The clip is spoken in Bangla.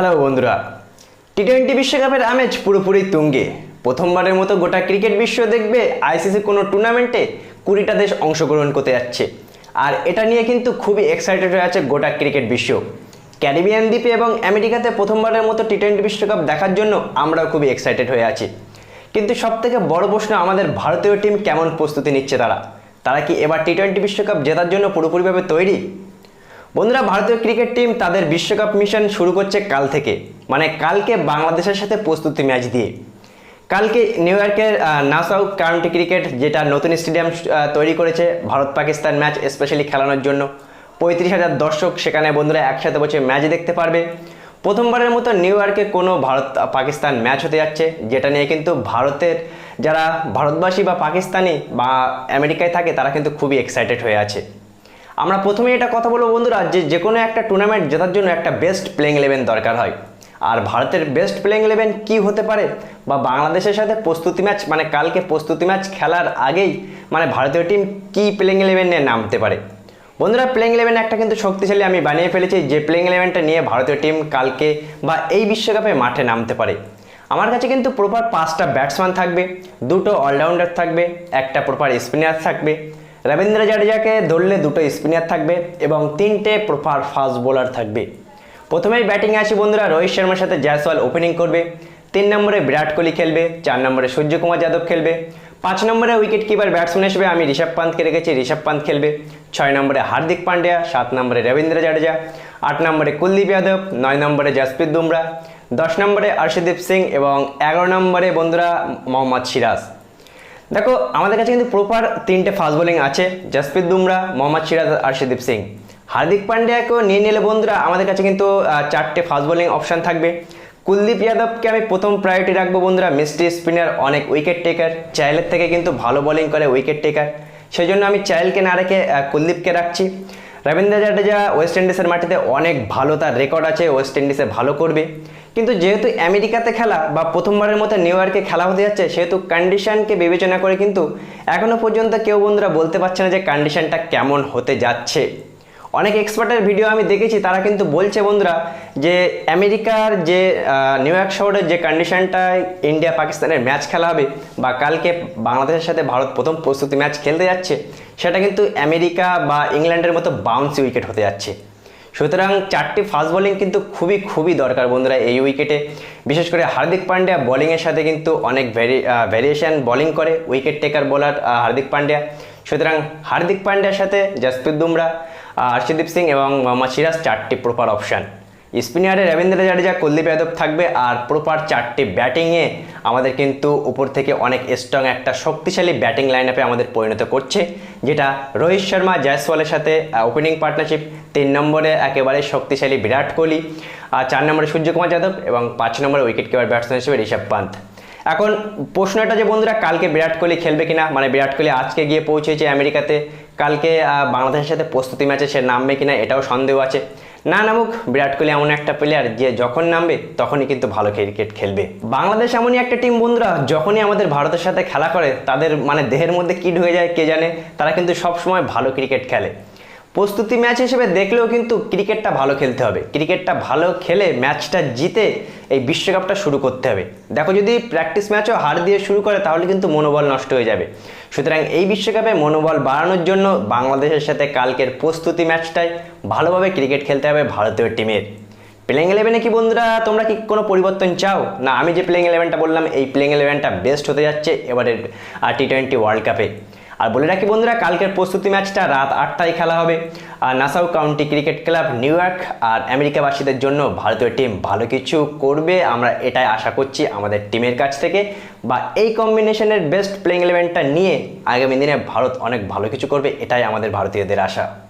হ্যালো বন্ধুরা টি টোয়েন্টি বিশ্বকাপের আমেজ পুরোপুরি তুঙ্গে। প্রথমবারের মতো গোটা ক্রিকেট বিশ্ব দেখবে আইসিসি কোনো টুর্নামেন্টে কুড়িটা দেশ অংশগ্রহণ করতে যাচ্ছে। আর এটা নিয়ে কিন্তু খুবই এক্সাইটেড হয়ে আছে গোটা ক্রিকেট বিশ্ব। ক্যারিবিয়ান দ্বীপে এবং আমেরিকাতে প্রথমবারের মতো টি টোয়েন্টি বিশ্বকাপ দেখার জন্য আমরাও খুবই এক্সাইটেড হয়ে আছি। কিন্তু সবথেকে বড় প্রশ্ন, আমাদের ভারতীয় টিম কেমন প্রস্তুতি নিচ্ছে তারা? তারা কি এবার টি টোয়েন্টি বিশ্বকাপ জেতার জন্য পুরোপুরিভাবে তৈরি? বন্ধুরা, ভারতীয় ক্রিকেট টিম তাদের বিশ্বকাপ মিশন শুরু করছে কাল থেকে। মানে কালকে বাংলাদেশের সাথে প্রস্তুতি ম্যাচ দিয়ে। কালকে নিউ ইয়র্কের নাসাউ কাউন্টি ক্রিকেট, যেটা নতুন স্টেডিয়াম তৈরি করেছে ভারত পাকিস্তান ম্যাচ স্পেশালি খেলানোর জন্য। পঁয়ত্রিশ হাজার দর্শক সেখানে বন্ধুরা একসাথে বসে ম্যাচ দেখতে পারবে। প্রথমবারের মতো নিউ ইয়র্কে কোনো ভারত পাকিস্তান ম্যাচ হতে যাচ্ছে, যেটা নিয়ে কিন্তু ভারতের যারা ভারতবাসী বা পাকিস্তানি বা আমেরিকায় থাকে, তারা কিন্তু খুবই এক্সাইটেড হয়ে আছে। আমরা প্রথমেই এটা কথা বলব বন্ধুরা যে যে কোনো একটা টুর্নামেন্ট জেতার জন্য একটা বেস্ট প্লেইং ইলেভেন দরকার হয়। আর ভারতের বেস্ট প্লেইং ইলেভেন কি হতে পারে? বা বাংলাদেশের সাথে প্রস্তুতি ম্যাচ মানে কালকে প্রস্তুতি ম্যাচ খেলার আগেই মানে ভারতীয় টিম কি প্লেইং ইলেভেন নিয়ে নামতে পারে? বন্ধুরা প্লেইং ইলেভেন একটা কিন্তু শক্তিশালী আমি বানিয়ে ফেলেছি যে প্লেইং ইলেভেনটা নিয়ে ভারতীয় টিম কালকে বা এই বিশ্বকাপে মাঠে নামতে পারে। আমার কাছে কিন্তু প্রপার পাঁচটা ব্যাটসম্যান থাকবে, দুটো অলরাউন্ডার থাকবে, একটা প্রপার স্পিনার থাকবে রবীন্দ্র জাডেজাকে ধরলে দুটো স্পিনার থাকবে এবং তিনটে প্রপার ফাস্ট বোলার থাকবে। প্রথমেই ব্যাটিংয়ে আসি বন্ধুরা, রোহিত শর্মার সাথে জয়সওয়াল ওপেনিং করবে। তিন নম্বরে বিরাট কোহলি খেলবে, চার নম্বরে সূর্যকুমার যাদব খেলবে। পাঁচ নম্বরে উইকেট কিপার ব্যাটসম্যান হিসেবে আমি ঋষভ পান্তকে রেখেছি, ঋষভ পান্ত খেলবে। ছয় নম্বরে হার্দিক পান্ডিয়া, সাত নম্বরে রবীন্দ্র জাডেজা, আট নম্বরে কুলদীপ যাদব, নয় নম্বরে জসপ্রীত বুমরা, দশ নম্বরে অর্ষদীপ সিং এবং এগারো নম্বরে বন্ধুরা মোহাম্মদ সিরাজ। দেখো, আমাদের কাছে কিন্তু প্রপার তিনটে ফাস্ট বোলিং আছে জসপ্রীত বুমরা মোহাম্মদ সিরাজ আর আর্শদীপ সিং হার্দিক পান্ডিয়াকেও নিয়ে নিলে বন্ধুরা, আমাদের কাছে কিন্তু চারটে ফাস্ট বোলিং অপশান থাকবে। কুলদীপ যাদবকে আমি প্রথম প্রায়োরিটি রাখব বন্ধুরা মিস্ট্রি স্পিনার অনেক উইকেট টেকার চাইলের থেকে কিন্তু ভালো বোলিং করে উইকেট টেকার সেই জন্য আমি চাইলকে না রেখে কুলদীপকে রাখছি। রবীন্দ্র জাডেজা ওয়েস্ট ইন্ডিজের মাটিতে অনেক ভালো, তার রেকর্ড আছে ওয়েস্ট ইন্ডিজে ভালো করবে। কিন্তু যেহেতু আমেরিকাতে খেলা বা প্রথমবারের মতো নিউ ইয়র্কে খেলা হতে যাচ্ছে, সেহেতু কন্ডিশনকে বিবেচনা করে কিন্তু এখনও পর্যন্ত কেউ বন্ধুরা বলতে পারছে না যে কন্ডিশনটা কেমন হতে যাচ্ছে। অনেক এক্সপার্টের ভিডিও আমি দেখেছি, তারা কিন্তু বলছে বন্ধুরা যে আমেরিকার যে নিউ ইয়র্ক শহরের যে কন্ডিশনটায় ইন্ডিয়া পাকিস্তানের ম্যাচ খেলা হবে বা কালকে বাংলাদেশের সাথে ভারত প্রথম প্রস্তুতি ম্যাচ খেলতে যাচ্ছে, সেটা কিন্তু আমেরিকা বা ইংল্যান্ডের মতো বাউন্সি উইকেট হতে যাচ্ছে। সুতরাং চারটি ফাস্ট বোলিং কিন্তু খুবই খুবই দরকার বন্ধুরা এই উইকেটে বিশেষ করে হার্দিক পান্ডিয়া বোলিংয়ের সাথে কিন্তু অনেক ভেরি ভেরিয়েশন বোলিং করে wicket taker bowler Hardik Pandya. সুতরাং হার্দিক পান্ডিয়ার সাথে জসপ্রীত বুমরা হর্ষদীপ সিং এবং মোহাম্মদ সিরাজ চারটি প্রপার অপশান। স্পিনারে রবীন্দ্র জাডেজা, কুলদীপ যাদব থাকবে আর প্রপার চারটি ব্যাটিংয়ে আমাদের কিন্তু উপর থেকে অনেক স্ট্রং একটা শক্তিশালী ব্যাটিং লাইন আপে আমাদের পরিণত করছে, যেটা রোহিত শর্মা, জয়সওয়ালের সাথে ওপেনিং পার্টনারশিপ তিন নম্বরে একেবারে শক্তিশালী বিরাট কোহলি আর চার নম্বরে সূর্যকুমার যাদব এবং পাঁচ নম্বরে উইকেট কিপার ব্যাটসম্যান হিসেবে ঋষভ পান্ত। এখন প্রশ্নটা যে বন্ধুরা, কালকে বিরাট কোহলি খেলবে কিনা? মানে বিরাট কোহলি আজকে গিয়ে পৌঁছেছে আমেরিকাতে। কালকে বাংলাদেশের সাথে প্রস্তুতি ম্যাচে সে নামবে কিনা এটাও সন্দেহ আছে। না নামুক, বিরাট কোহলি এমন একটা প্লেয়ার যে যখন নামবে, তখনই কিন্তু ভালো ক্রিকেট খেলবে। বাংলাদেশ এমনই একটা টিম বন্ধুরা, যখনই আমাদের ভারতের সাথে খেলা করে, তাদের মানে দেহের মধ্যে কি ঢুকে যায় কে জানে? তারা কিন্তু সবসময় ভালো ক্রিকেট খেলে। প্রস্তুতি ম্যাচ হিসেবে দেখলেও কিন্তু ক্রিকেটটা ভালো খেলতে হবে। ক্রিকেটটা ভালো খেলে ম্যাচটা জিতে এই বিশ্বকাপটা শুরু করতে হবে। দেখো, যদি প্র্যাকটিস ম্যাচও হার দিয়ে শুরু করে, তাহলে কিন্তু মনোবল নষ্ট হয়ে যাবে। সুতরাং এই বিশ্বকাপে মনোবল বাড়ানোর জন্য বাংলাদেশের সাথে কালকের প্রস্তুতি ম্যাচটাই ভালোভাবে ক্রিকেট খেলতে হবে ভারতীয় টিমের। প্লেইং ইলেভেনে কি বন্ধুরা, তোমরা কি কোনো পরিবর্তন চাও? না, আমি যে প্লেইং ইলেভেনটা বললাম, এই প্লেইং ইলেভেনটা বেস্ট হতে যাচ্ছে এবারের টি টোয়েন্টি ওয়ার্ল্ড কাপে আর বলে রাখি বন্ধুরা, কালকের প্রস্তুতি ম্যাচটা রাত আটটায় খেলা হবে। আর Nassau County Cricket Club, New York আর আমেরিকাবাসীদের জন্য ভারতীয় টিম ভালো কিছু করবে। আমরা এটাই আশা করছি আমাদের টিমের কাছ থেকে। বা এই কম্বিনেশনের বেস্ট প্লেইং ইলেভেনটা নিয়ে আগামী দিনে ভারত অনেক ভালো কিছু করবে, এটাই আমাদের ভারতীয়দের আশা।